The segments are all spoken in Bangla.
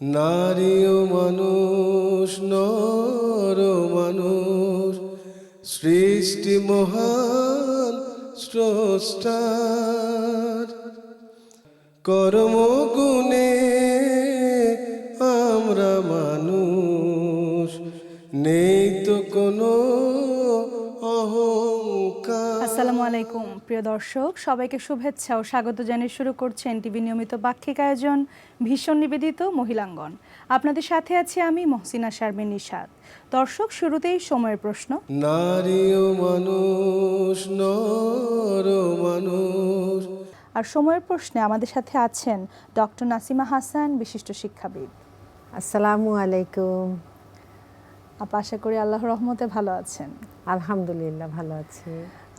নারী ও মানুষ নর মানুষ সৃষ্টি মহান স্রষ্টার। কর্মগুণে আমরা মানুষ নেই তো কোনো আলাইকুম প্রিয় দর্শক। সবাইকে শুভেচ্ছা ও স্বাগত জানিয়ে শুরু করছেন টিভি নিয়মিত বার্ষিক আয়োজন ভীষণ নিবেদিত মহিলাঙ্গন। আপনাদের সাথে আছি আমি মহসিনা শারমিন নিশাদ দর্শক শুরুতেই সময়ের প্রশ্ন। নারী ও মানুষ নর মানুষ। আর সময়ের প্রশ্নে আমাদের সাথে আছেন ডক্টর নাসিমা হাসান বিশিষ্ট শিক্ষাবিদ। আসসালামু আলাইকুম। আপা আশা করি আল্লাহর রহমতে ভালো আছেন। আলহামদুলিল্লাহ ভালো আছি।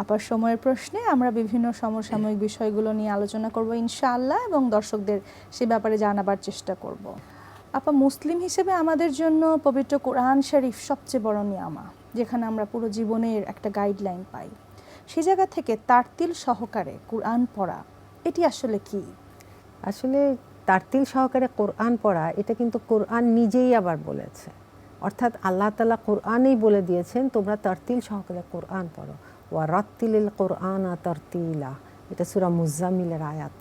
আপার সময়ের প্রশ্নে আমরা বিভিন্ন সমসাময়িক বিষয়গুলো নিয়ে আলোচনা করব ইনশাআল্লাহ এবং দর্শকদের সে ব্যাপারে জানাবার চেষ্টা করব। আপা মুসলিম হিসেবে আমাদের জন্য পবিত্র কোরআন শরীফ সবচেয়ে বড় নিয়ামা, যেখানে আমরা পুরো জীবনের একটা গাইডলাইন পাই। সে জায়গা থেকে তারতিল সহকারে কোরআন পড়া, এটি আসলে কি? আসলে তারতিল সহকারে কোরআন পড়া, এটা কিন্তু কোরআন নিজেই আবার বলেছে। অর্থাৎ আল্লাহ তালা কোরআনেই বলে দিয়েছেন, তোমরা তারতিল সহকারে কোরআন পড়ো। ওয়া রত্তিলিল কোরআন তরতিলা। এটা সুরা মুজাম্মিলের আয়াত।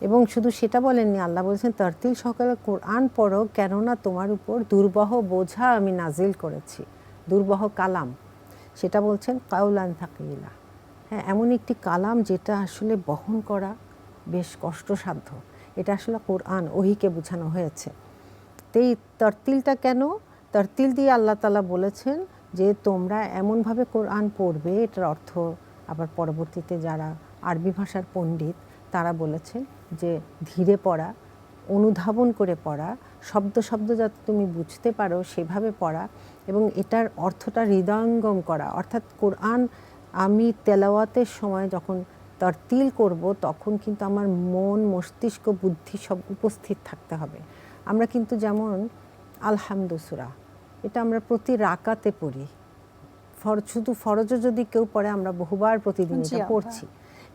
এবং শুধু সেটা বলেননি, আল্লাহ বলছেন, তরতিল সহকারে কোরআন পড়ো, কেননা তোমার উপর দুর্বহ বোঝা আমি নাজিল করেছি। দুর্বহ কালাম। সেটা বলছেন কাউলান থাকিলা। হ্যাঁ এমন একটি কালাম যেটা আসলে বহন করা বেশ কষ্টসাধ্য। এটা আসলে কোরআন, ওহিকে বোঝানো হয়েছে। তো এই তরতিলটা কেন? তরতিল দিয়ে আল্লাহ তালা বলেছেন যে তোমরা এমনভাবে কোরআন পড়বে, এটার অর্থ আবার পরবর্তীতে যারা আরবি ভাষার পণ্ডিত, তারা বলেছেন যে ধীরে পড়া, অনুধাবন করে পড়া, শব্দ শব্দ যাতে তুমি বুঝতে পারো সেভাবে পড়া এবং এটার অর্থটা হৃদয়ঙ্গম করা। অর্থাৎ কোরআন আমি তেলাওয়াতের সময় যখন তরতিল করব, তখন কিন্তু আমার মন, মস্তিষ্ক, বুদ্ধি সব উপস্থিত থাকতে হবে। আমরা কিন্তু যেমন আলহামদুসুরা এটা আমরা প্রতি রাকাতে পড়ি। ফর শুধু ফরজও যদি কেউ পড়ে আমরা বহুবার প্রতিদিন এটা পড়ছি।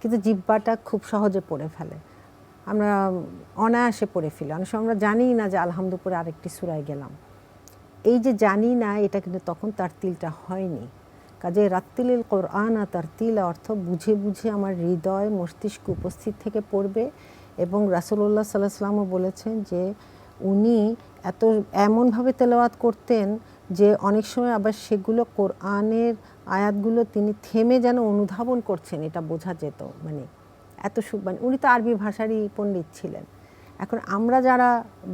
কিন্তু জিব্বাটা খুব সহজে পড়ে ফেলে। আমরা অনায়াসে পড়ে ফেলি। অনেক সময় আমরা জানি না যে আলহামদুপুরে আরেকটি সুরায় গেলাম। এই যে জানি না এটা কিন্তু তখন তার তিলটা হয়নি। কাজে রাত্তিলিল কোরআন আর তার তিল অর্থ বুঝে বুঝে আমার হৃদয় মস্তিষ্ক উপস্থিত থেকে পড়বে এবং রাসুল্লাহ সাল্লাহ সাল্লামও বলেছেন যে উনি এত এমনভাবে তেলাওয়াত করতেন যে অনেক সময় আবার সেগুলো কোরআনের আয়াতগুলো তিনি থেমে যেন অনুধাবন করছেন, এটা বোঝা যেত। মানে এত মানে উনি তো আরবি ভাষারই পণ্ডিত ছিলেন। এখন আমরা যারা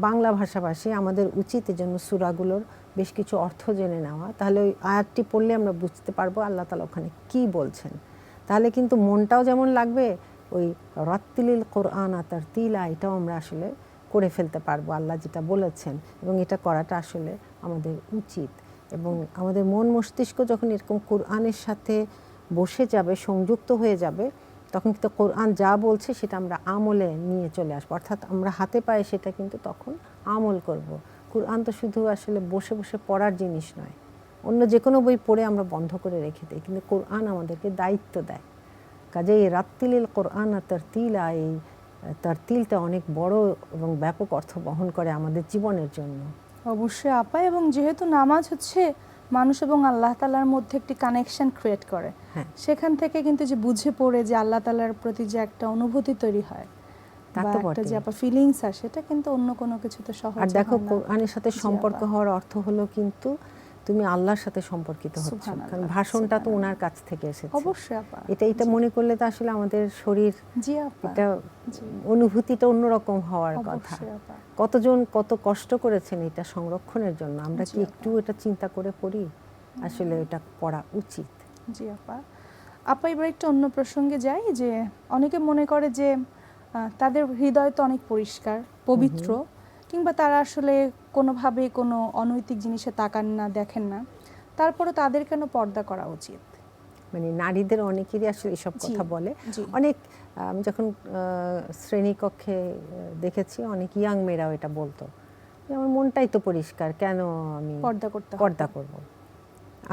বাংলা ভাষাভাষী, আমাদের উচিত এই জন্য সুরাগুলোর বেশ কিছু অর্থ জেনে নেওয়া। তাহলে ওই আয়াতটি পড়লে আমরা বুঝতে পারব আল্লাহ তালা ওখানে কী বলছেন। তাহলে কিন্তু মনটাও যেমন লাগবে, ওই রত্তিলিল কোরআন আতার তিলা এটাও আমরা আসলে করে ফেলতে পারব, আল্লাহ যেটা বলেছেন। এবং এটা করাটা আসলে আমাদের উচিত। এবং আমাদের মন মস্তিষ্ক যখন এরকম কোরআনের সাথে বসে যাবে, সংযুক্ত হয়ে যাবে, তখন কিন্তু কোরআন যা বলছে সেটা আমরা আমলে নিয়ে চলে আসব। অর্থাৎ আমরা হাতে পায়ে সেটা কিন্তু তখন আমল করব। কোরআন তো শুধু আসলে বসে বসে পড়ার জিনিস নয়। অন্য যে কোনো বই পড়ে আমরা বন্ধ করে রেখে দিই। কিন্তু কোরআন আমাদেরকে দায়িত্ব দেয়। কাজে এই রাত্তিলিল কোরআন আর তার তিলা এই তার তিলটা অনেক বড় এবং ব্যাপক অর্থ বহন করে আমাদের জীবনের জন্য। অবশ্যই আপা এবং যেহেতু নামাজ হচ্ছে মানুষ এবং আল্লাহ তালার মধ্যে একটি কানেকশন ক্রিয়েট করে হ্যাঁ। সেখান থেকে কিন্তু যে বুঝে পড়ে যে আল্লাহ তালার প্রতি যে একটা অনুভূতি তৈরি হয় একটা যে আপা ফিলিংস আর সেটা কিন্তু অন্য কোনো কিছুতে সহজ আর দেখো কোরআনের সাথে সম্পর্ক হওয়ার অর্থ হলো কিন্তু তুমি আল্লাহর সাথে সম্পর্কিত হচ্ছে কারণ ভাষণটা তো ওনার কাছ থেকে এসেছে। অবশ্যই আপা এটা এটা মনে করলে তো আসলে আমাদের শরীর জি আপা এটা অনুভূতিটা অন্যরকম হওয়ার কথা। কতজন কত কষ্ট করেছেন এটা সংরক্ষণের জন্য? আমরা কি একটু এটা চিন্তা করে পড়ি? আসলে এটা পড়া উচিত। জি আপা। আপা এবার একটু অন্য প্রসঙ্গে যাই যে অনেকে মনে করে যে তাদের হৃদয় তো অনেক পরিষ্কার পবিত্র। কিংবা তারা আসলে কোনোভাবে কোনো অনৈতিক জিনিসে তাকান না দেখেন না তারপরে তাদের কেন পর্দা করা উচিত? মানে নারীদের অনেকেরই আসলে এসব কথা বলে। অনেক আমি যখন শ্রেণীকক্ষে দেখেছি অনেক ইয়াং মেয়েরাও এটা বলতো। আমার মনটাই তো পরিষ্কার কেন আমি পর্দা করতে পর্দা করব?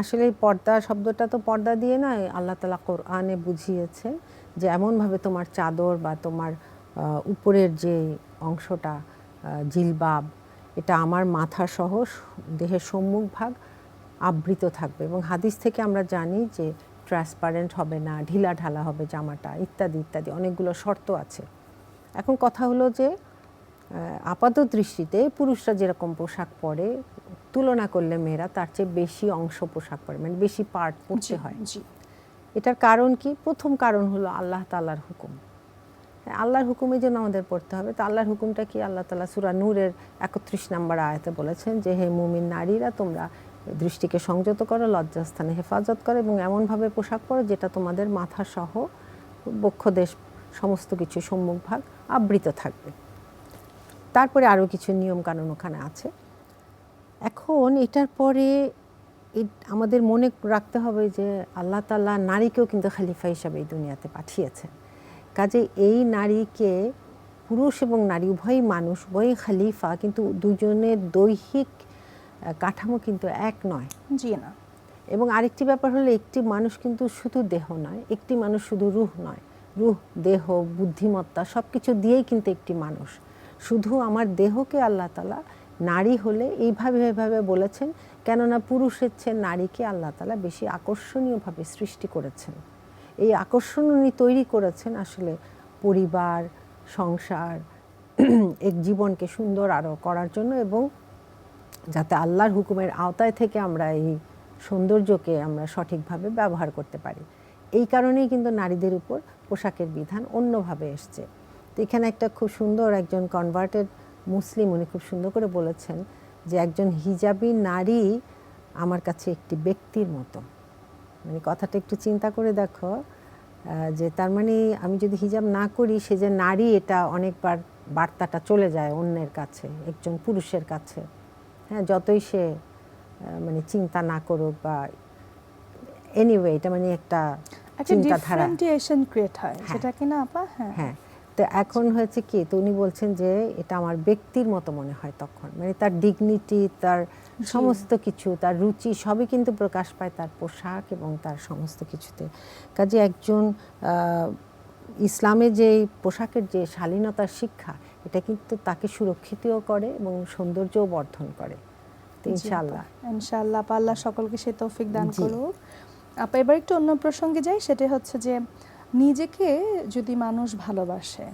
আসলে পর্দা শব্দটা তো পর্দা দিয়ে নয় আল্লাহ তালা কোরআনে বুঝিয়েছে যে এমনভাবে তোমার চাদর বা তোমার উপরের যে অংশটা জিলবাব এটা আমার মাথা সহ দেহের সম্মুখ ভাগ আবৃত থাকবে এবং হাদিস থেকে আমরা জানি যে ট্রান্সপারেন্ট হবে না ঢিলা ঢালা হবে জামাটা ইত্যাদি ইত্যাদি অনেকগুলো শর্ত আছে। এখন কথা হলো যে আপাত দৃষ্টিতে পুরুষরা যেরকম পোশাক পরে তুলনা করলে মেয়েরা তার চেয়ে বেশি অংশ পোশাক পরে মানে বেশি পার্ট পরতে হয়। এটার কারণ কি? প্রথম কারণ হলো আল্লাহ তালার হুকুম। আল্লাহর হুকুমের জন্য আমাদের পড়তে হবে। তো আল্লাহর হুকুমটা কি? আল্লাহ তালা সূরা নূরের একত্রিশ নম্বর আয়াতে বলেছেন যে, হে মুমিন নারীরা, তোমরা দৃষ্টিকে সংযত করো, লজ্জাস্থানে হেফাজত করো এবং এমনভাবে পোশাক পরো যেটা তোমাদের মাথা সহ বক্ষদেশ সমস্ত কিছু সম্মুখভাগ আবৃত থাকবে। তারপরে আরও কিছু নিয়ম কানুন ওখানে আছে। এখন এটার পরে আমাদের মনে রাখতে হবে যে, আল্লাহ তাল্লাহ নারীকেও কিন্তু খালিফা হিসাবে এই দুনিয়াতে পাঠিয়েছেন। কাজে এই নারীকে পুরুষ এবং নারী উভয়ই মানুষ উভয়ই খালিফা কিন্তু দুজনের দৈহিক কাঠামো কিন্তু এক নয়। জি না। এবং আরেকটি ব্যাপার হলো একটি মানুষ কিন্তু শুধু দেহ নয় একটি মানুষ শুধু রুহ নয়। রুহ দেহ বুদ্ধিমত্তা সব কিছু দিয়েই কিন্তু একটি মানুষ। শুধু আমার দেহকে আল্লাহ তালা নারী হলে এইভাবে এভাবে বলেছেন কেননা পুরুষের চেয়ে নারীকে আল্লাহ তালা বেশি আকর্ষণীয়ভাবে সৃষ্টি করেছেন। এই আকর্ষণ উনি তৈরি করেছেন আসলে পরিবার, সংসার, এক জীবনকে সুন্দর আরও করার জন্য এবং যাতে আল্লাহর হুকুমের আওতায় থেকে আমরা এই সৌন্দর্যকে আমরা সঠিকভাবে ব্যবহার করতে পারি। এই কারণেই কিন্তু নারীদের উপর পোশাকের বিধান অন্যভাবে এসছে। তো এখানে একটা খুব সুন্দর একজন কনভার্টেড মুসলিম উনি খুব সুন্দর করে বলেছেন যে, একজন হিজাবি নারী আমার কাছে একটি ব্যক্তির মতো। মানে কথাটা একটু চিন্তা করে দেখো যে তার মানে আমি যদি হিজাব না করি সে যে নারী এটা অনেকবার বার্তাটা চলে যায় অন্যের কাছে একজন পুরুষের কাছে। হ্যাঁ যতই সে মানে চিন্তা না করুক বা এনিওয়ে এটা মানে একটা একটা চিন্তাধারা। ক্রিয়েট হয় হ্যাঁ। সেটা কি না আপা? হ্যাঁ। হ্যাঁ। তো এখন হয়েছে কি তো উনি বলছেন যে এটা আমার ব্যক্তির মতো মনে হয় তখন। মানে তার ডিগনিটি তার সমস্ত কিছু তার রুচি সবই কিন্তু প্রকাশ পায় তার পোশাক এবং তার সমস্ত কিছুতে। কাজে একজন ইসলামে যে পোশাকের যে শালীনতার শিক্ষা এটা কিন্তু তাকে সুরক্ষিতও করে এবং সৌন্দর্যও বর্ধন করে। ইনশাল্লাহ ইনশাল্লাহ আল্লাহ সকলকে সে তৌফিক দান। করুক। আপা এবার একটু অন্য প্রসঙ্গে যাই সেটা হচ্ছে যে নিজেকে যদি মানুষ ভালোবাসে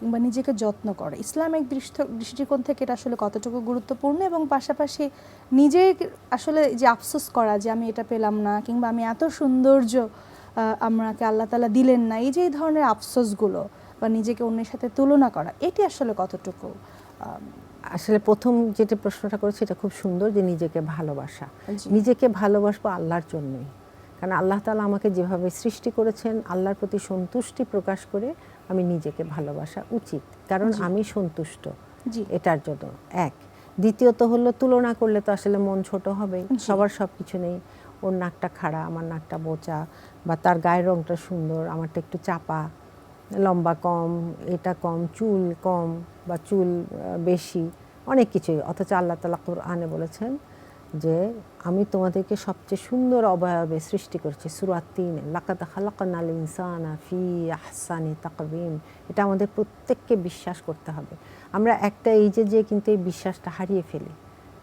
কিংবা নিজেকে যত্ন করে ইসলামিক দৃষ্ট- দৃষ্টিকোণ থেকে এটা আসলে কতটুকু গুরুত্বপূর্ণ এবং পাশাপাশি নিজে আসলে যে আফসোস করা যে আমি এটা পেলাম না কিংবা আমি এত সৌন্দর্য আমাকে আল্লাহ তালা দিলেন না এই যে এই ধরনের আফসোসগুলো বা নিজেকে অন্যের সাথে তুলনা করা এটি আসলে কতটুকু আসলে প্রথম যেটা প্রশ্নটা করেছে এটা খুব সুন্দর যে নিজেকে ভালোবাসা। নিজেকে ভালোবাসবো আল্লাহর জন্যই কারণ আল্লাহ তালা আমাকে যেভাবে সৃষ্টি করেছেন আল্লাহর প্রতি সন্তুষ্টি প্রকাশ করে আমি নিজেকে ভালোবাসা উচিত। কারণ আমি সন্তুষ্ট। জি। এটার জন্য। এক। দ্বিতীয়ত হলো তুলনা করলে তো আসলে মন ছোট হবে। সবার সব কিছু নেই। ওর নাকটা খাড়া আমার নাকটা বোচা বা তার গায়ের রংটা সুন্দর আমারটা একটু চাপা লম্বা কম এটা কম চুল কম বা চুল বেশি অনেক কিছুই। অথচ আল্লাহ তালা কোরআনে বলেছেন যে আমি তোমাদেরকে সবচেয়ে সুন্দর অবয়বে সৃষ্টি করেছি সুরাত তিন লাকাত খালাকাল ইনসানা ফি আহসানি তাকবিম। এটা আমাদের প্রত্যেককে বিশ্বাস করতে হবে। আমরা একটা এই যে যে কিন্তু এই বিশ্বাসটা হারিয়ে ফেলি।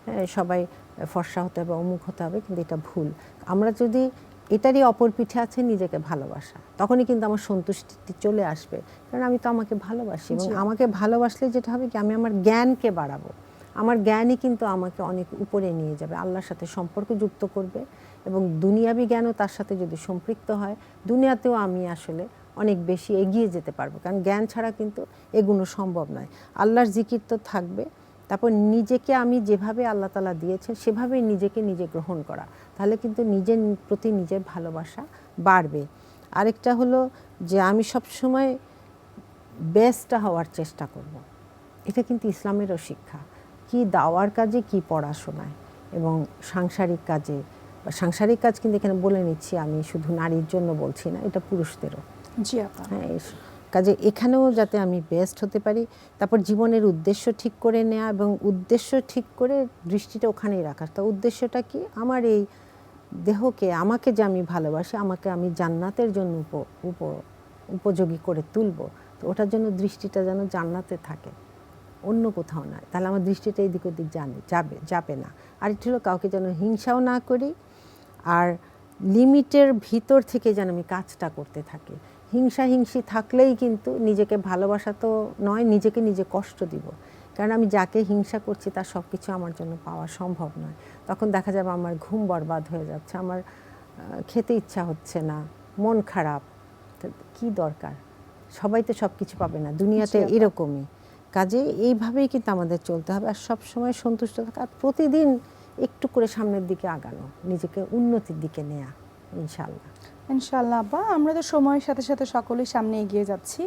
হ্যাঁ, সবাই ফর্সা হতে হবে অমুক হতে হবে কিন্তু এটা ভুল। আমরা যদি এটারই অপর পিঠে আছে নিজেকে ভালোবাসা তখনই কিন্তু আমার সন্তুষ্টি চলে আসবে। কারণ আমি তো আমাকে ভালোবাসি এবং আমাকে ভালোবাসলে যেটা হবে কি আমি আমার জ্ঞানকে বাড়াবো। আমার জ্ঞানই কিন্তু আমাকে অনেক উপরে নিয়ে যাবে, আল্লাহর সাথে সম্পর্ক যুক্ত করবে এবং দুনিয়াবি জ্ঞানও তার সাথে যদি সম্পৃক্ত হয়, দুনিয়াতেও আমি আসলে অনেক বেশি এগিয়ে যেতে পারব। কারণ জ্ঞান ছাড়া কিন্তু এগুলো সম্ভব নয়। আল্লাহর জিকির তো থাকবে, তারপর নিজেকে আমি যেভাবে আল্লাহ তালা দিয়েছেন, সেভাবেই নিজেকে নিজে গ্রহণ করা। তাহলে কিন্তু নিজের প্রতি নিজের ভালোবাসা বাড়বে। আরেকটা হলো যে আমি সবসময় বেস্টটা হওয়ার চেষ্টা করব। এটা কিন্তু ইসলামেরও শিক্ষা। কি দাওয়ার কাজে কি পড়াশোনায়? এবং সাংসারিক কাজে বা সাংসারিক কাজ কিন্তু এখানে বলে নিচ্ছি আমি শুধু নারীর জন্য বলছি না এটা পুরুষদেরও। জি আপা। হ্যাঁ কাজে এখানেও যাতে আমি বেস্ট হতে পারি তারপর জীবনের উদ্দেশ্য ঠিক করে নেওয়া এবং উদ্দেশ্য ঠিক করে দৃষ্টিটা ওখানেই রাখা। তা উদ্দেশ্যটা কি? আমার এই দেহকে আমাকে যে আমি ভালোবাসি আমাকে আমি জান্নাতের জন্য উপ উপ উপযোগী করে তুলব তো ওটার জন্য দৃষ্টিটা যেন জান্নাতে থাকে। অন্য কোথাও নয় তাহলে আমার দৃষ্টিটা এদিক ওদিক জানে যাবে যাবে না। আরেকটি হলো কাউকে যেন হিংসাও না করি আর লিমিটের ভিতর থেকে যেন আমি কাজটা করতে থাকি। হিংসা হিংসি থাকলেই কিন্তু নিজেকে ভালোবাসা তো নয় নিজেকে নিজে কষ্ট দিব। কারণ আমি যাকে হিংসা করছি তার সব কিছু আমার জন্য পাওয়া সম্ভব নয়। তখন দেখা যাবে আমার ঘুম বরবাদ হয়ে যাচ্ছে আমার খেতে ইচ্ছা হচ্ছে না মন খারাপ। কি দরকার? সবাই তো সব কিছু পাবে না দুনিয়াতে এরকমই। কাজে এইভাবেই কিন্তু আমাদের চলতে হবে। আর সব সময় সন্তুষ্ট থাকা আর প্রতিদিন একটু করে সামনের দিকে আগানো নিজেকে উন্নতির দিকে নেয়া ইনশাল্লাহ ইনশাল্লাহ আব্বা আমরা তো সময়ের সাথে সাথে সকলেই সামনে এগিয়ে যাচ্ছি।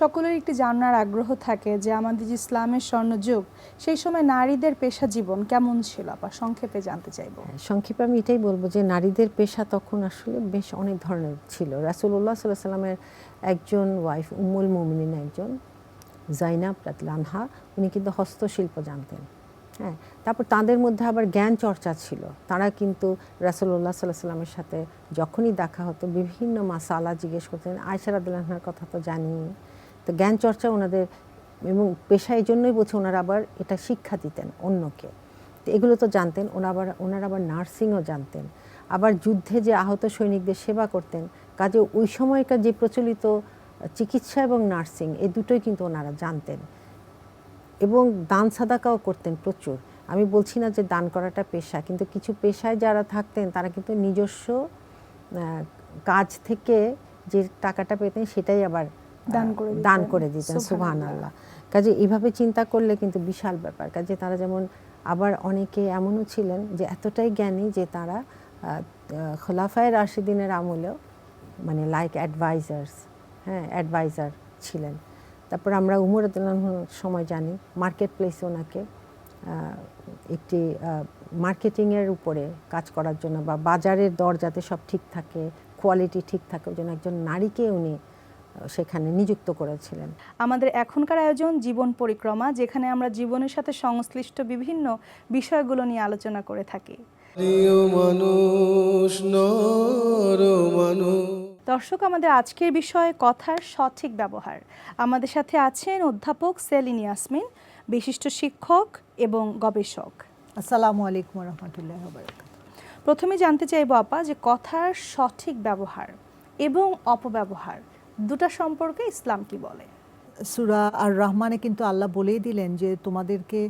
সকলের একটি জানার আগ্রহ থাকে যে আমাদের যে ইসলামের স্বর্ণযুগ সেই সময় নারীদের পেশা জীবন কেমন ছিল আপা সংক্ষেপে জানতে চাইব। হ্যাঁ, সংক্ষেপে আমি এটাই বলব যে নারীদের পেশা তখন আসলে বেশ অনেক ধরনের ছিল। রাসুল্লাহ সাল্লাহ সাল্লামের একজন ওয়াইফ উম্মুল মুমিনিন একজন। জাইনাব রাতলানহা উনি কিন্তু হস্তশিল্প জানতেন। হ্যাঁ তারপর তাদের মধ্যে আবার জ্ঞান চর্চা ছিল। তারা কিন্তু রাসুল্লাহ সাল্লাহ সাল্লামের সাথে যখনই দেখা হতো, বিভিন্ন মাসালা জিজ্ঞেস করতেন আয়সা কথা তো জানি। তো জ্ঞান চর্চা ওনাদের এবং পেশায় জন্যই বলছে ওনারা আবার এটা শিক্ষা দিতেন অন্যকে। তো এগুলো তো জানতেন ওনারা আবার ওনারা আবার নার্সিংও জানতেন। আবার যুদ্ধে যে আহত সৈনিকদের সেবা করতেন, কাজে ওই সময়কার যে প্রচলিত চিকিৎসা এবং নার্সিং এই দুটোই কিন্তু ওনারা জানতেন। এবং দান সাদাকাও করতেন প্রচুর। আমি বলছি না যে দান করাটা পেশা কিন্তু কিছু পেশায় যারা থাকতেন তারা কিন্তু নিজস্ব কাজ থেকে যে টাকাটা পেতেন সেটাই আবার দান করে দান করে দিতেন সুবহান আল্লাহ কাজে এইভাবে চিন্তা করলে কিন্তু বিশাল ব্যাপার। কাজে তারা যেমন আবার অনেকে এমনও ছিলেন যে এতটাই জ্ঞানী যে তারা খোলাফায় রাশিদিনের আমলেও মানে লাইক অ্যাডভাইজার্স হ্যাঁ অ্যাডভাইজার ছিলেন। তারপর আমরা উমর আদুল্লাহর সময় জানি মার্কেট প্লেসে ওনাকে একটি মার্কেটিংয়ের উপরে কাজ করার জন্য বা বাজারের দর যাতে সব ঠিক থাকে কোয়ালিটি ঠিক থাকে ওই জন্য একজন নারীকে উনি সেখানে নিযুক্ত করেছিলেন। আমাদের এখনকার আয়োজন জীবন পরিক্রমা যেখানে আমরা জীবনের সাথে সংশ্লিষ্ট বিভিন্ন বিষয়গুলো নিয়ে আলোচনা করে থাকি। প্রিয় মানুষ নর মানুষ। দর্শক আমাদের আজকের বিষয়ে কথার সঠিক ব্যবহার। আমাদের সাথে আছেন অধ্যাপক সেলিন ইয়াসমিন বিশিষ্ট শিক্ষক এবং গবেষক। আসসালামু আলাইকুম রহমতুল্লাহ প্রথমে জানতে চাইব আপা যে কথার সঠিক ব্যবহার এবং অপব্যবহার দুটা সম্পর্কে ইসলাম কি বলে? সুরা আর রহমানে কিন্তু আল্লাহ বলেই দিলেন যে তোমাদেরকে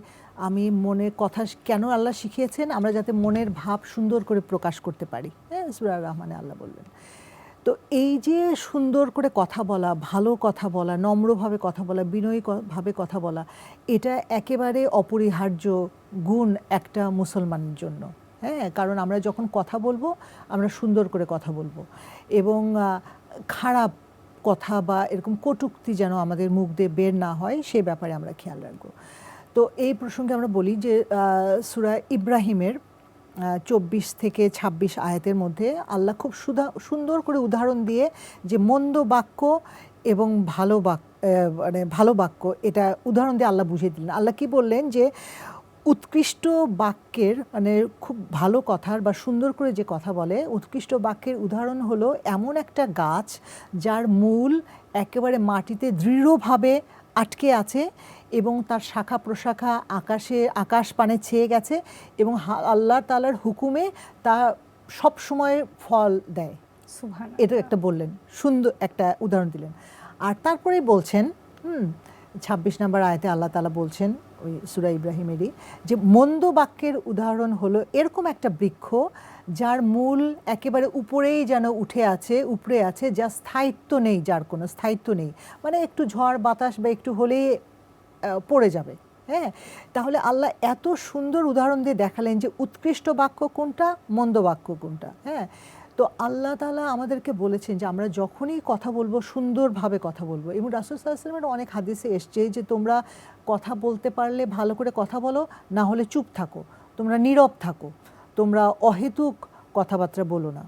আমি মনে কথা কেন আল্লাহ শিখিয়েছেন? আমরা যাতে মনের ভাব সুন্দর করে প্রকাশ করতে পারি। হ্যাঁ সুরা আর রহমানে আল্লাহ বললেন। তো এই যে সুন্দর করে কথা বলা, ভালো কথা বলা, নম্রভাবে কথা বলা বিনয়ীভাবে কথা বলা, এটা একেবারে অপরিহার্য গুণ একটা মুসলমানের জন্য। হ্যাঁ কারণ আমরা যখন কথা বলব, আমরা সুন্দর করে কথা বলব। এবং খারাপ কথা বা এরকম কটূক্তি যেন আমাদের মুখ দিয়ে বের না হয়, সে ব্যাপারে আমরা খেয়াল রাখব। তো এই প্রসঙ্গে আমরা বলি যে সুরা ইব্রাহিমের চব্বিশ থেকে ২৬ আয়াতের মধ্যে আল্লাহ খুব সুদা সুন্দর করে উদাহরণ দিয়ে যে মন্দ বাক্য এবং ভালো বাক্য মানে ভালো বাক্য, এটা উদাহরণ দিয়ে আল্লাহ বুঝিয়ে দিলেন। আল্লাহ কি বললেন যে উৎকৃষ্ট বাক্যের মানে খুব ভালো কথার বা সুন্দর করে যে কথা বলে, উৎকৃষ্ট বাক্যের উদাহরণ হলো এমন একটা গাছ যার মূল একেবারে মাটিতে দৃঢ়ভাবে আটকে আছে এবং তার শাখা প্রশাখা আকাশে আকাশ পানে ছেয়ে গেছে এবং আল্লাহ তালার হুকুমে তা সব সময় ফল দেয়। এটা একটা বললেন সুন্দর একটা উদাহরণ দিলেন। আর তারপরে বলছেন হুম ছাব্বিশ নম্বর আয়তে আল্লাহ তালা বলছেন, ওই সুরা ইব্রাহিমেরই, যে মন্দ বাক্যের উদাহরণ হলো এরকম একটা বৃক্ষ যার মূল একেবারে উপরেই যেন উঠে আছে উপরে আছে, যা স্থায়িত্ব নেই, যার কোনো স্থায়িত্ব নেই। মানে একটু ঝড়, বাতাস বা একটু হলেই পড়ে যাবে। হ্যাঁ? তাহলে আল্লাহ এত সুন্দর উদাহরণ দিয়ে দেখালেন যে উৎকৃষ্ট বাক্য কোনটা, মন্দ বাক্য কোনটা। হ্যাঁ? তো আল্লাহ তালা আমাদেরকে বলেছেন যে আমরা যখনই কথা বলব, সুন্দরভাবে কথা বলব। এবং রাসুল সাল্লামের অনেক হাদিসে এসছে যে, তোমরা কথা বলতে পারলে ভালো করে কথা বলো, না হলে চুপ থাকো। তোমরা নীরব থাকো। তোমরা অহেতুক কথাবার্তা বলো না।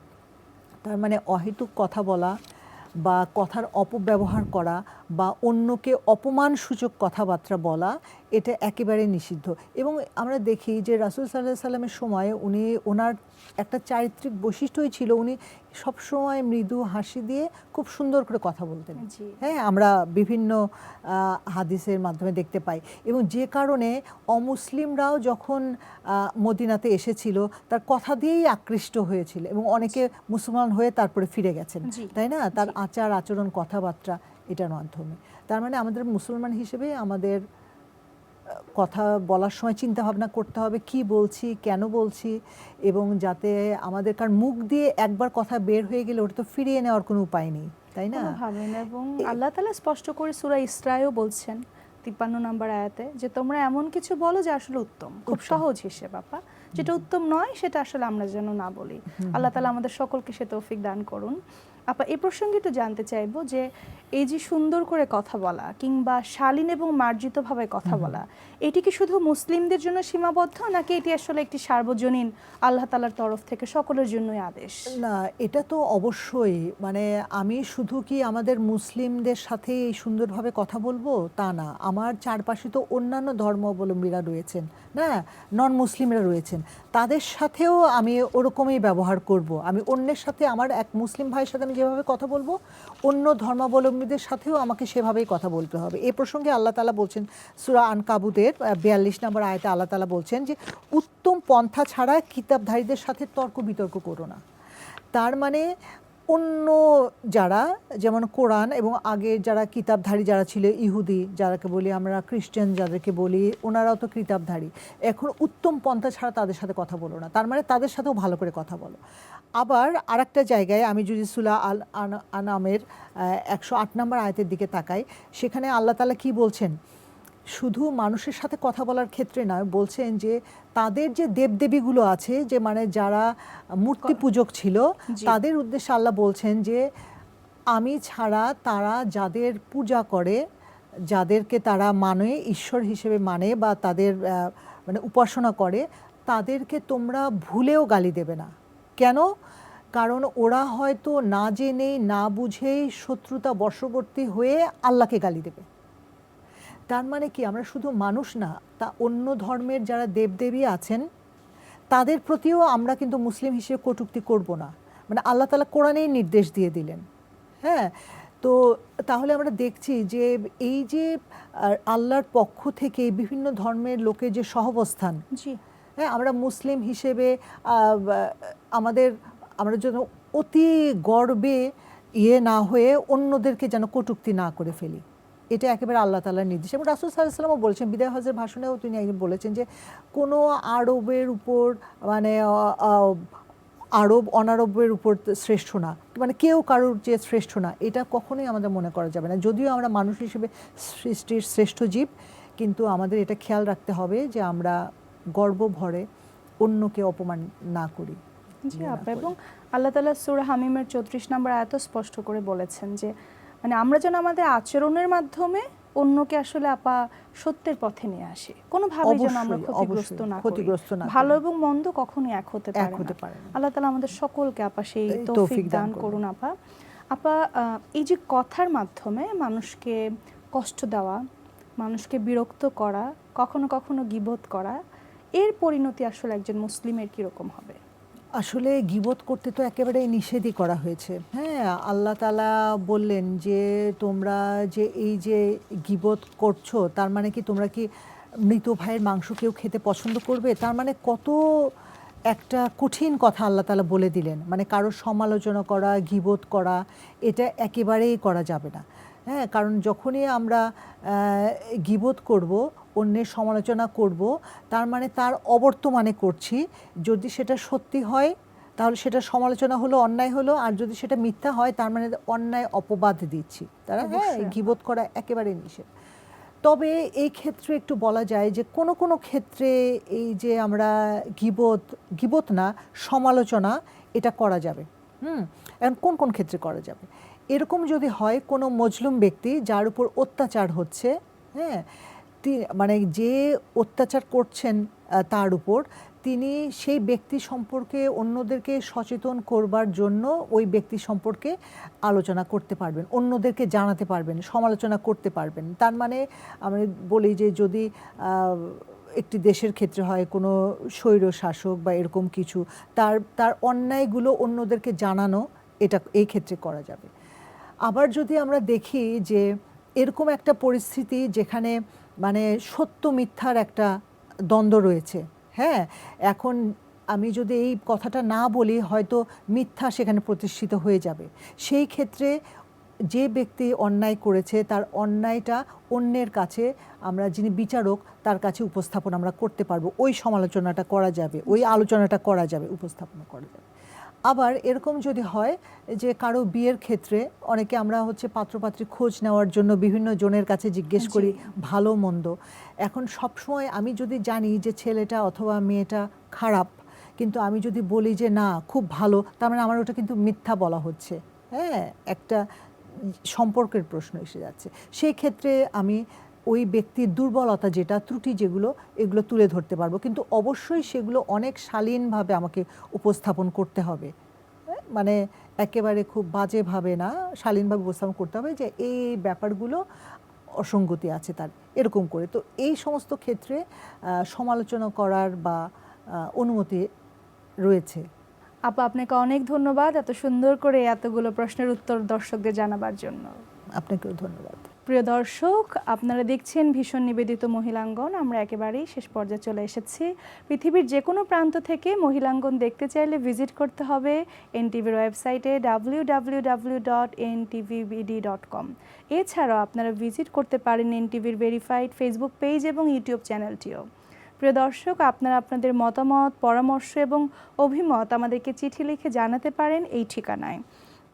তার মানে অহেতুক কথা বলা বা কথার অপব্যবহার করা বা অন্যকে অপমানসূচক কথাবার্তা বলা এটা একেবারে নিষিদ্ধ। এবং আমরা দেখি যে রাসুল সাল্লাহ সাল্লামের সময় উনি ওনার একটা চারিত্রিক বৈশিষ্ট্যই ছিল উনি সবসময় মৃদু হাসি দিয়ে খুব সুন্দর করে কথা বলতেন। হ্যাঁ আমরা বিভিন্ন হাদিসের মাধ্যমে দেখতে পাই। এবং যে কারণে অমুসলিমরাও যখন মদিনাতে এসেছিল তার কথা দিয়েই আকৃষ্ট হয়েছিল এবং অনেকে মুসলমান হয়ে তারপরে ফিরে গেছেন। তাই না? তার আচার আচরণ কথাবার্তা এটার মাধ্যমে। তার মানে আমাদের মুসলমান হিসেবে আমাদের কথা বলার সময় চিন্তা ভাবনা করতে হবে কি বলছি কেন বলছি এবং যাতে আমাদের কারণ মুখ দিয়ে একবার কথা বের হয়ে গেলে ওটা তো ফিরিয়ে নেওয়ার কোনো উপায় নেই তাই না? কোনোভাবে না এবং আল্লাহ তালা স্পষ্ট করে সুরা ইসরায়ও বলছেন তিপ্পান্ন নম্বর আয়াতে যে তোমরা এমন কিছু বলো যে আসলে উত্তম খুব সহজ হিসেবে বাপা যেটা উত্তম নয় সেটা আসলে আমরা যেন না বলি। আল্লাহ তালা আমাদের সকলকে সে তৌফিক দান করুন। আপা এই প্রসঙ্গে একটু জানতে চাইব যে এই যে সুন্দর করে কথা বলা কিংবা শালীন এবং মার্জিতভাবে কথা বলা এটি কি শুধু মুসলিমদের জন্য সীমাবদ্ধ নাকি এটি আসলে একটি সার্বজনীন আল্লাহ তালার তরফ থেকে সকলের জন্যই আদেশ? না এটা তো অবশ্যই। মানে আমি শুধু কি আমাদের মুসলিমদের সাথে এই সুন্দরভাবে কথা বলব? তা না। আমার চারপাশে তো অন্যান্য ধর্মাবলম্বীরা রয়েছেন। না নন মুসলিমরা রয়েছেন। তাদের সাথেও আমি ওরকমই ব্যবহার করব। আমি অন্যের সাথে, আমার এক মুসলিম ভাইয়ের সাথে আমি যেভাবে কথা বলব, অন্য ধর্মাবলম্বীদের সাথেও আমাকে সেভাবেই কথা বলতে হবে। এ প্রসঙ্গে আল্লাহ তালা বলছেন, সুরা আন কাবুদের বিয়াল্লিশ নম্বর আয়তে আল্লাহ তালা বলছেন যে, উত্তম পন্থা ছাড়া কিতাবধারীদের সাথে তর্ক বিতর্ক করো না। তার মানে অন্য যারা, যেমন কোরআন এবং আগে যারা কিতাবধারী যারা ছিল, ইহুদি যারাকে বলি আমরা, খ্রিস্টান যাদেরকে বলি, ওনারাও তো কিতাবধারী। এখন উত্তম পন্থা ছাড়া তাদের সাথে কথা বলো না। তার মানে তাদের সাথেও ভালো করে কথা বলো। আবার আরেকটা জায়গায় আমি যদি সুলা আল আন- আনামের একশো আট নম্বর আয়তের দিকে তাকাই, সেখানে আল্লাহ তালা কি বলছেন? শুধু মানুষের সাথে কথা বলার ক্ষেত্রে নয়, বলছেন যে তাদের যে দেবদেবীগুলো আছে যে মানে যারা মূর্তি পূজক ছিল তাদের উদ্দেশ্যে আল্লাহ বলছেন যে আমি ছাড়া তারা যাদের পূজা করে যাদেরকে তারা মানে ঈশ্বর হিসেবে মানে বা তাদের মানে উপাসনা করে তাদেরকে তোমরা ভুলেও গালি দেবে না। কেন? কারণ ওরা হয়তো না জেনেই না বুঝেই শত্রুতা বশবর্তী হয়ে আল্লাহকে গালি দেবে। তার মানে কি আমরা শুধু মানুষ না তা অন্য ধর্মের যারা দেবদেবী আছেন তাদের প্রতিও আমরা কিন্তু মুসলিম হিসেবে কটুক্তি করব না। মানে আল্লাহ তালা কোরআনেই নির্দেশ দিয়ে দিলেন। হ্যাঁ তো তাহলে আমরা দেখছি যে এই যে আল্লাহর পক্ষ থেকে বিভিন্ন ধর্মের লোকের যে সহবস্থান জি। হ্যাঁ আমরা মুসলিম হিসেবে আমাদের আমরা যেন অতি গর্বে ইয়ে না হয়ে অন্যদেরকে যেন কটূক্তি না করে ফেলি। এটা একেবারে আল্লাহ তালার নির্দেশ। এবং রাসুল সাল্লামও বলেছেন বিদায় হজের ভাষণেও তিনি একদিন বলেছেন যে কোনো আরবের উপর মানে আরব অনারবের উপর শ্রেষ্ঠ না। মানে কেউ কারোর যে শ্রেষ্ঠ না। এটা কখনোই আমাদের মনে করা যাবে না। যদিও আমরা মানুষ হিসেবে সৃষ্টির শ্রেষ্ঠ জীব কিন্তু আমাদের এটা খেয়াল রাখতে হবে যে আমরা গর্ব ভরে অন্যকে অপমান না করি। জি আপা এবং আল্লাহ তালা সুরা হামিমের চৌত্রিশ নম্বর এত স্পষ্ট করে বলেছেন যে মানে আমরা যেন আমাদের আচরণের মাধ্যমে অন্যকে আসলে আপা সত্যের পথে নিয়ে আসি। কোনোভাবে যেন আমরা ক্ষতিগ্রস্ত না ক্ষতিগ্রস্ত না ভালো এবং মন্দ কখনোই এক হতে পারে না। আল্লাহ তালা আমাদের সকলকে আপা সেই তৌফিক দান। করুন। আপা। আপা এই যে কথার মাধ্যমে মানুষকে কষ্ট দেওয়া মানুষকে বিরক্ত করা কখনো কখনো গিবোধ করা এর পরিণতি আসলে একজন মুসলিমের কীরকম হবে? আসলে গিবত করতে তো একেবারে নিষেধই করা হয়েছে। হ্যাঁ আল্লাহ তালা বললেন যে, তোমরা যে এই যে গিবত করছ, তার মানে কি তোমরা কি মৃত ভাইয়ের মাংস কেউ খেতে পছন্দ করবে? তার মানে কত একটা কঠিন কথা আল্লাহ তালা বলে দিলেন। মানে কারোর সমালোচনা করা, গিবত করা, এটা একেবারেই করা যাবে না। হ্যাঁ কারণ যখনই আমরা গিবোধ করব অন্যের সমালোচনা করব তার মানে তার অবর্তমানে করছি। যদি সেটা সত্যি হয় তাহলে সেটা সমালোচনা হলো অন্যায় হলো আর যদি সেটা মিথ্যা হয় তার মানে অন্যায় অপবাদ দিচ্ছি। তারা হ্যাঁ গিবোধ করা একেবারে নিষেধ। তবে এই ক্ষেত্রে একটু বলা যায় যে কোনো কোনো ক্ষেত্রে এই যে আমরা গিবোধ গিবোধ না সমালোচনা এটা করা যাবে। হুম? এখন কোন কোন ক্ষেত্রে করা যাবে? এরকম যদি হয় কোনো মজলুম ব্যক্তি যার উপর অত্যাচার হচ্ছে হ্যাঁ মানে যে অত্যাচার করছেন তার উপর, তিনি সেই ব্যক্তি সম্পর্কে অন্যদেরকে সচেতন করবার জন্য ওই ব্যক্তি সম্পর্কে আলোচনা করতে পারবেন, অন্যদেরকে জানাতে পারবেন, সমালোচনা করতে পারবেন। তার মানে আমি বলি যে যদি একটি দেশের ক্ষেত্রে হয়, কোনো স্বৈর শাসক বা এরকম কিছু, তার তার অন্যায়গুলো অন্যদেরকে জানানো এটা এই ক্ষেত্রে করা যাবে। আবার যদি আমরা দেখি যে এরকম একটা পরিস্থিতি যেখানে মানে সত্য মিথ্যার একটা দ্বন্দ্ব রয়েছে। হ্যাঁ? এখন আমি যদি এই কথাটা না বলি, হয়তো মিথ্যা সেখানে প্রতিষ্ঠিত হয়ে যাবে। সেই ক্ষেত্রে যে ব্যক্তি অন্যায় করেছে, তার অন্যায়টা অন্যের কাছে আমরা যিনি বিচারক, তার কাছে উপস্থাপন আমরা করতে পারব। ওই সমালোচনাটা করা যাবে, ওই আলোচনাটা করা যাবে, উপস্থাপনা করা যাবে। আবার এরকম যদি হয় যে কারও বিয়ের ক্ষেত্রে অনেকে আমরা হচ্ছে পাত্রপাত্রী খোঁজ নেওয়ার জন্য বিভিন্ন জনের কাছে জিজ্ঞেস করি ভালো মন্দ। এখন সবসময় আমি যদি জানি যে ছেলেটা অথবা মেয়েটা খারাপ কিন্তু আমি যদি বলি যে না খুব ভালো তার মানে আমার ওটা কিন্তু মিথ্যা বলা হচ্ছে। হ্যাঁ একটা সম্পর্কের প্রশ্ন এসে যাচ্ছে। সেই ক্ষেত্রে আমি ওই ব্যক্তির দুর্বলতা যেটা ত্রুটি যেগুলো এগুলো তুলে ধরতে পারব। কিন্তু অবশ্যই সেগুলো অনেক শালীনভাবে আমাকে উপস্থাপন করতে হবে। হ্যাঁ, মানে একেবারে খুব বাজেভাবে না শালীনভাবে উপস্থাপন করতে হবে যে এই এই ব্যাপারগুলো অসঙ্গতি আছে তার এরকম করে। তো এই সমস্ত ক্ষেত্রে সমালোচনা করার বা অনুমতি রয়েছে। আপা আপনাকে অনেক ধন্যবাদ এত সুন্দর করে এতগুলো প্রশ্নের উত্তর দর্শকদের জানাবার জন্য। আপনাকেও ধন্যবাদ। প্রিয় দর্শক, আপনারা দেখছেন ভীষণ নিবেদিত মহিলাঙ্গন। আমরা একেবারেই শেষ পর্যায়ে চলে এসেছি। পৃথিবীর যে কোনো প্রান্ত থেকে মহিলাঙ্গন দেখতে চাইলে ভিজিট করতে হবে এনটিভির ওয়েবসাইটে W W W dot NTVBD dot com এছাড়াও আপনারা ভিজিট করতে পারেন এনটিভির ভেরিফাইড ফেসবুক পেজ এবং ইউটিউব চ্যানেলটিও। প্রিয় দর্শক, আপনারা আপনাদের মতামত, পরামর্শ এবং অভিমত আমাদেরকে চিঠি লিখে জানাতে পারেন এই ঠিকানায়।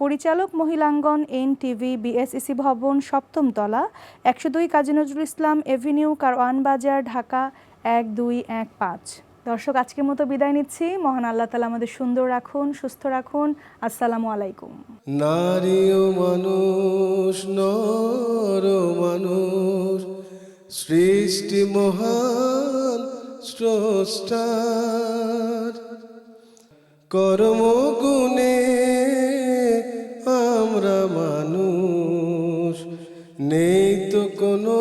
পরিচালক মহিলাঙ্গন এন টিভি বিএসইসি ভবন সপ্তম তলা একশো দুই কাজী নজরুল ইসলাম এভিনিউ, কারওয়ান বাজার, ঢাকা এক দুই এক পাঁচ। দর্শক, আজকের মতো বিদায় নিচ্ছি। মহান আল্লাহ তালা আমাদের সুন্দর রাখুন, সুস্থ রাখুন। আসসালামু আলাইকুম। নারী ও মানুষ, নর মানুষ, সৃষ্টি মহান স্রষ্টার, কর্মগুণে আমরা মানুষ নেই তো কোনো